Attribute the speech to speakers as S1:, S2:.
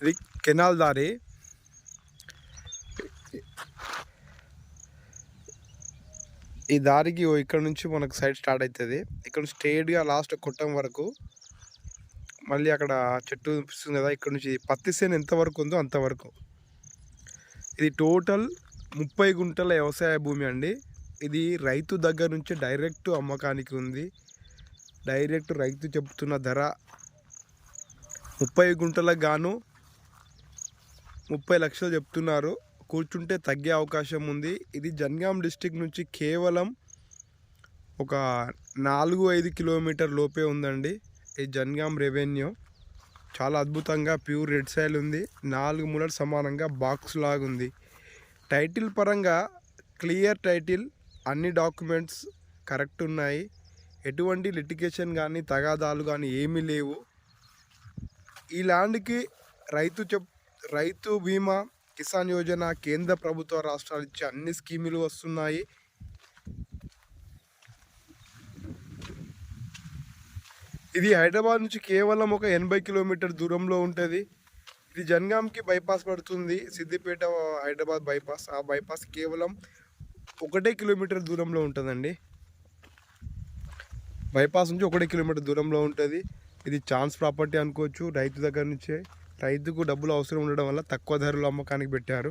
S1: ఇది కెనాల్ దారి. ఈ దారికి ఇక్కడ నుంచి మనకు సైడ్ స్టార్ట్ అవుతుంది ఇక్కడ నుంచి స్ట్రేట్గా లాస్ట్ కొట్టం వరకు. మళ్ళీ అక్కడ చెట్టు అనిపిస్తుంది కదా ఇక్కడ నుంచి పత్తి సేను ఎంత వరకు ఉందో అంతవరకు ఇది టోటల్ ముప్పై గుంటల వ్యవసాయ భూమి అండి. ఇది రైతు దగ్గర నుంచి డైరెక్ట్ అమ్మకానికి ఉంది. డైరెక్ట్ రైతు చెప్తున్న ధర ముప్పై గుంటలకు గాను ముప్పై లక్షలు చెప్తున్నారు. కూర్చుంటే తగ్గే అవకాశం ఉంది. ఇది జన్గాం డిస్టిక్ నుంచి కేవలం ఒక నాలుగు ఐదు కిలోమీటర్ లోపే ఉందండి. ఈ జన్గాం రెవెన్యూ. చాలా అద్భుతంగా ప్యూర్ రెడ్ సైల్ ఉంది. నాలుగు మూలలు సమానంగా బాక్స్ లాగా ఉంది. టైటిల్ పరంగా క్లియర్ టైటిల్ అన్ని డాక్యుమెంట్స్ కరెక్ట్ ఉన్నాయి. ఎటువంటి లిటిగేషన్ కానీ తగాదాలు కానీ ఏమీ లేవు. ఈ ల్యాండ్కి రైతు చెప్ రైతు బీమా కిసాన్ యోజన కేంద్ర ప్రభుత్వ రాష్ట్రాలు ఇచ్చే అన్ని స్కీములు వస్తున్నాయి. ఇది హైదరాబాద్ నుంచి కేవలం ఒక ఎనభై కిలోమీటర్ దూరంలో ఉంటుంది. ఇది జన్గాంకి బైపాస్ పడుతుంది. సిద్దిపేట హైదరాబాద్ బైపాస్. ఆ బైపాస్ కేవలం ఒకటే కిలోమీటర్ దూరంలో ఉంటుందండి. బైపాస్ నుంచి ఒకటే కిలోమీటర్ దూరంలో ఉంటుంది. ఇది ఛాన్స్ ప్రాపర్టీ అనుకోవచ్చు. రైతు దగ్గర నుంచే రైతుకు డబ్బులు అవసరం ఉండడం వల్ల తక్కువ ధరలో అమ్మకానికి పెట్టారు.